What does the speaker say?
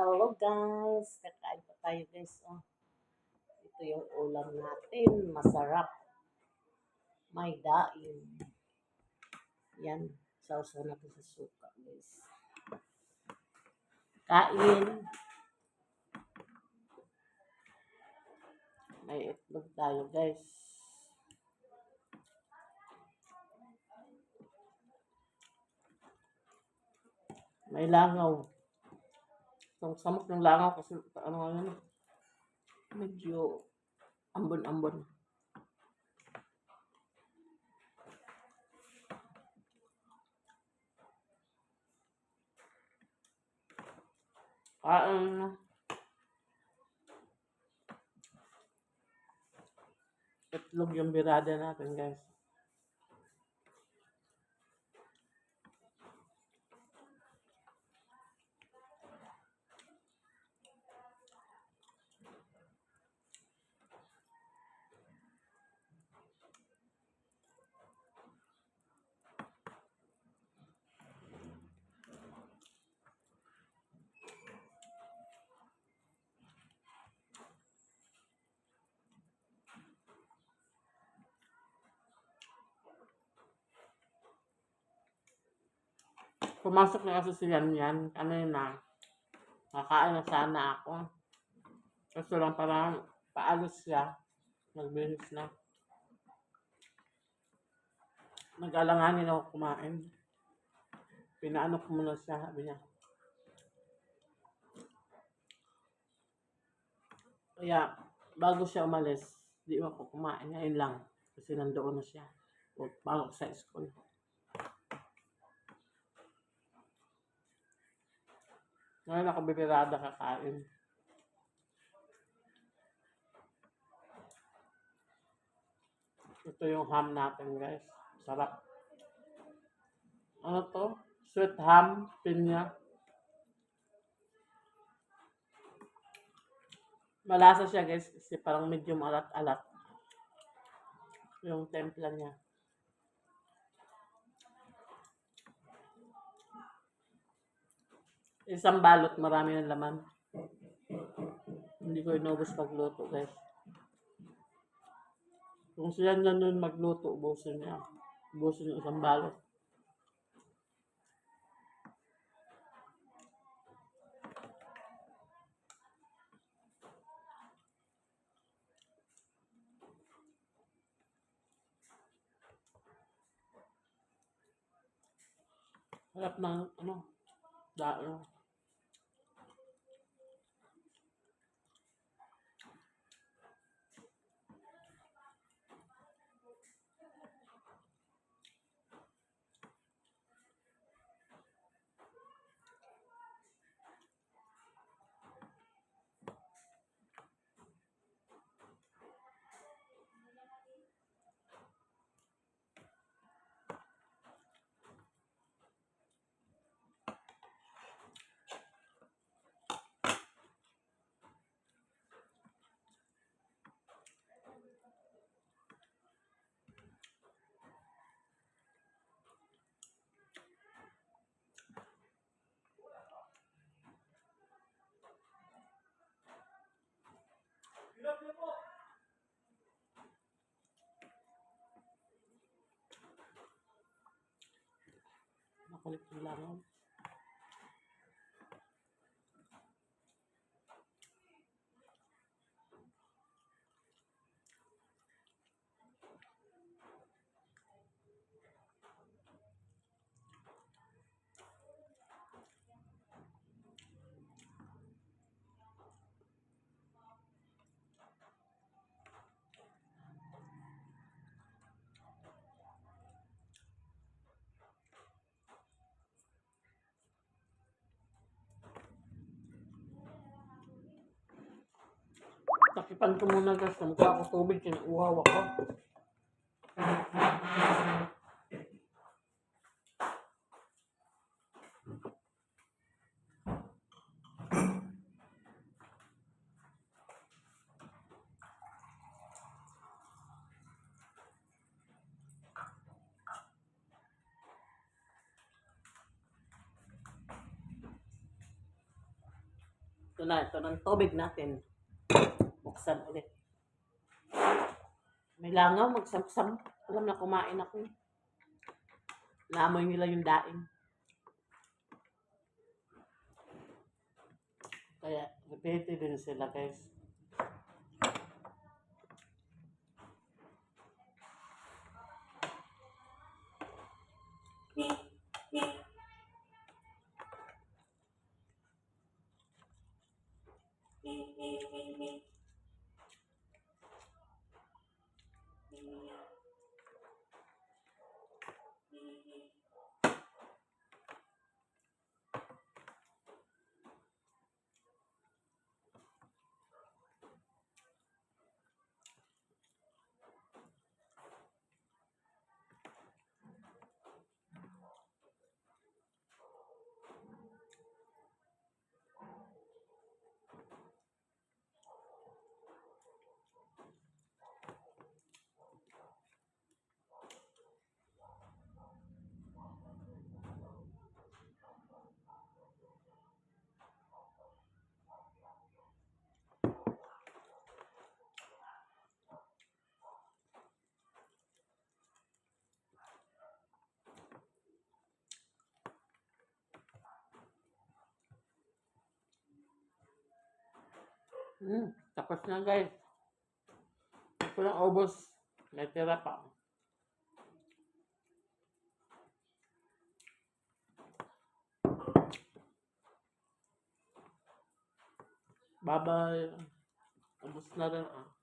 Hello guys, kakain pa tayo guys. Oh. Ito yung ulam natin, masarap. May daing. Yan, sausaw natin sa suka guys. Kain. May itlog tayo guys. May langaw. Ang samok ng langaw kasi ano nga yun. Medyo ambon-ambon. Kain na. Itlog yung birada natin guys. Pumasok na kasi sila yan. Kanina. Kakain na sana ako. Kaso lang parang paalis siya. Nagbihis na. Nag-alanganin ako kumain. Pinaano ko muna siya, sabi niya. Kaya, bago siya umalis, di ako kumain. Ngayon lang. Kasi nandoon na siya. Bago sa school. Ngayon ako bibirada kakain. Ito yung ham natin guys. Sarap. Ano to? Sweet ham, pinya. Malasa siya guys kasi parang medyo alat-alat. Yung templa niya. Isang balot, marami ng laman. Hindi ko inubos pagluto, guys. Kung siya na nun magluto, ubusin niya. Ubusin yung isang balot. Harap ng, ano, daan. 好难。Takipan ko muna guys. Namukha ako tubig. Sinauhaw ako. Ito na, ito ng tubig natin. Buksan ulit. May langaw, magsamsam. Alam na kumain ako. Naamoy nila yung daing. Kaya, repeated din sila guys. Hmm, tapos na guys. Ito na ubos. May tira pa. Bye-bye. Ubos na rin ah.